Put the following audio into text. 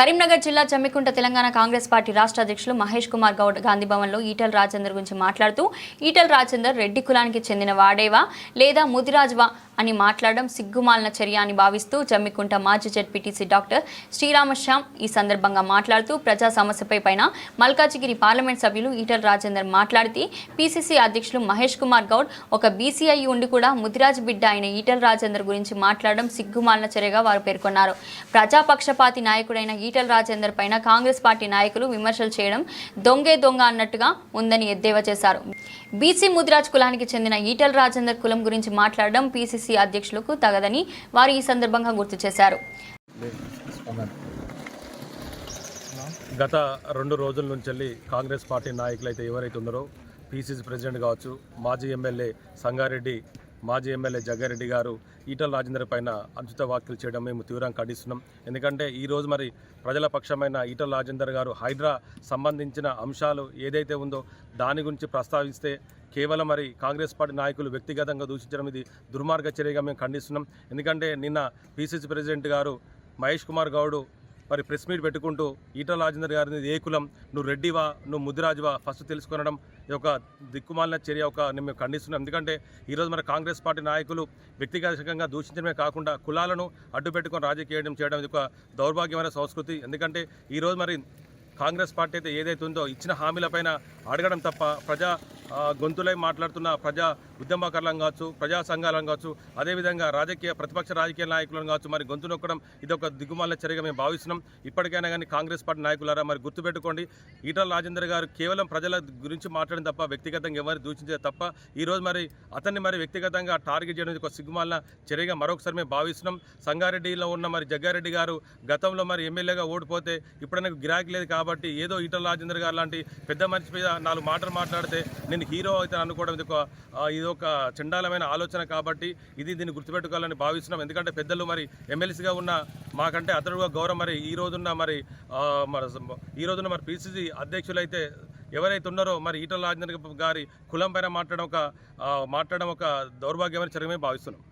కరీంనగర్ జిల్లా జమ్మికుంట తెలంగాణ కాంగ్రెస్ పార్టీ రాష్ట్ర అధ్యక్షులు మహేష్ కుమార్ గౌడ్ గాంధీ భవన్లో ఈటల్ రాజేందర్ గురించి మాట్లాడుతూ ఈటల్ రాజేందర్ రెడ్డి కులానికి చెందిన వాడేవా? లేదా ముదిరాజువా? అని మాట్లాడడం సిగ్గుమాలిన చర్య అని భావిస్తూ జమ్మికుంట మాజీ జడ్పీటీసీ డాక్టర్ శ్రీరామశ్యామ్ ఈ సందర్భంగా మాట్లాడుతూ ప్రజా సమస్యపై పైన మల్కాజిగిరి పార్లమెంట్ సభ్యులు ఈటల్ రాజేందర్ మాట్లాడితే పీసీసీ అధ్యక్షులు మహేష్ కుమార్ గౌడ్ ఒక బీసీఐ ఉండి కూడా ముదిరాజ్ బిడ్డ అయిన ఈటల్ రాజేందర్ గురించి మాట్లాడడం సిగ్గుమాలిన చర్యగా వారు పేర్కొన్నారు. ప్రజాపక్షపాతి నాయకుడైన ఈ ఈటల రాజేందర్ పైన కాంగ్రెస్ పార్టీ నాయకులు విమర్శలు చేయడం దొంగే దొంగ అన్నట్టుగా ఉందని ఎద్దేవా చేశారు. బీసీ ముదిరాజ్ కులానికి చెందిన ఈటల రాజేందర్ కులం గురించి మాట్లాడడం పీసీసీ అధ్యక్షులకు తగదని వారు ఈ సందర్భంగా గుర్తు చేశారు. గత రెండు రోజుల నుంచి కాంగ్రెస్ పార్టీ నాయకులు అయితే ఎవరైతే ఉన్నారో పీసీసీ ప్రెసిడెంట్ కావచ్చు మాజీ ఎమ్మెల్యే సంగారెడ్డి మాజీ ఎమ్మెల్యే జగ్గారెడ్డి గారు ఈటల రాజేందర్ పైన అనుచిత వ్యాఖ్యలు చేయడం మేము తీవ్రంగా ఖండిస్తున్నాం. ఎందుకంటే ఈ రోజు మరి ప్రజల పక్షమైన ఈటల రాజేందర్ గారు హైడ్రా సంబంధించిన అంశాలు ఏదైతే ఉందో దాని గురించి ప్రస్తావిస్తే కేవలం మరి కాంగ్రెస్ పార్టీ నాయకులు వ్యక్తిగతంగా దూషించడం ఇది దుర్మార్గ చర్యగా మేము ఖండిస్తున్నాం. ఎందుకంటే నిన్న పీసీసీ ప్రెసిడెంట్ గారు మహేష్ కుమార్ గౌడ్ మరి ప్రెస్ మీట్ పెట్టుకుంటూ ఈటల రాజేందర్ గారిని ఏ కులం? నువ్వు రెడ్డివా? నువ్వు ముదిరాజువా? ఫస్ట్ తెలుసుకొనడం ఇది ఒక దిక్కుమాలిన చర్య ఒక మేము ఖండిస్తున్నాం ఎందుకంటే ఈరోజు మన కాంగ్రెస్ పార్టీ నాయకులు వ్యక్తిగతంగా దూషించడమే కాకుండా కులాలను అడ్డు పెట్టుకొని రాజకీయం చేయడం ఇది ఒక దౌర్భాగ్యమైన సంస్కృతి. ఎందుకంటే ఈరోజు మరి కాంగ్రెస్ పార్టీ అయితే ఏదైతే ఉందో ఇచ్చిన హామీలపైన అడగడం తప్ప ప్రజా గొంతులై మాట్లాడుతున్న ప్రజా ఉద్యమకర్లను కావచ్చు ప్రజా సంఘాలను కావచ్చు అదేవిధంగా రాజకీయ ప్రతిపక్ష రాజకీయ నాయకులను కావచ్చు మరి గొంతు నొక్కడం ఇది ఒక దిగుమాల చర్యగా మేము భావిస్తున్నాం. ఇప్పటికైనా కానీ కాంగ్రెస్ పార్టీ నాయకులారా మరి గుర్తుపెట్టుకోండి ఈటల రాజేందర్ గారు కేవలం ప్రజల గురించి మాట్లాడిన తప్ప వ్యక్తిగతంగా ఎవరిని దూషించేది తప్ప ఈరోజు మరి అతన్ని మరి వ్యక్తిగతంగా టార్గెట్ చేయడం ఒక సిగ్గుమాలిన చర్యగా మరొకసారి మేము భావిస్తున్నాం. సంగారెడ్డిలో ఉన్న మరి జగ్గారెడ్డి గారు గతంలో మరి ఎమ్మెల్యేగా ఓడిపోతే ఇప్పుడు నాకు గిరాకీ లేదు కాబట్టి ఏదో ఈటల రాజేందర్ గారు లాంటి పెద్ద మనిషి మీద నాలుగు మాటలు మాట్లాడితే నేను హీరో అయితే అనుకోవడం ఇది ఒక ఇది ఒక చండాలమైన ఆలోచన కాబట్టి ఇది దీన్ని గుర్తుపెట్టుకోవాలని భావిస్తున్నాం. ఎందుకంటే పెద్దలు మరి ఎమ్మెల్సీగా ఉన్న మాకంటే అతడుగా గౌరవం మరి ఈ రోజున్న మరి మరి ఈ రోజున మరి పిసిసి అధ్యక్షులైతే ఎవరైతే ఉన్నారో మరి ఈటల రాజేందర్ గారి కులం పైన మాట్లాడడం ఒక మాట్లాడడం ఒక దౌర్భాగ్యమైన చర్యమే భావిస్తున్నాం.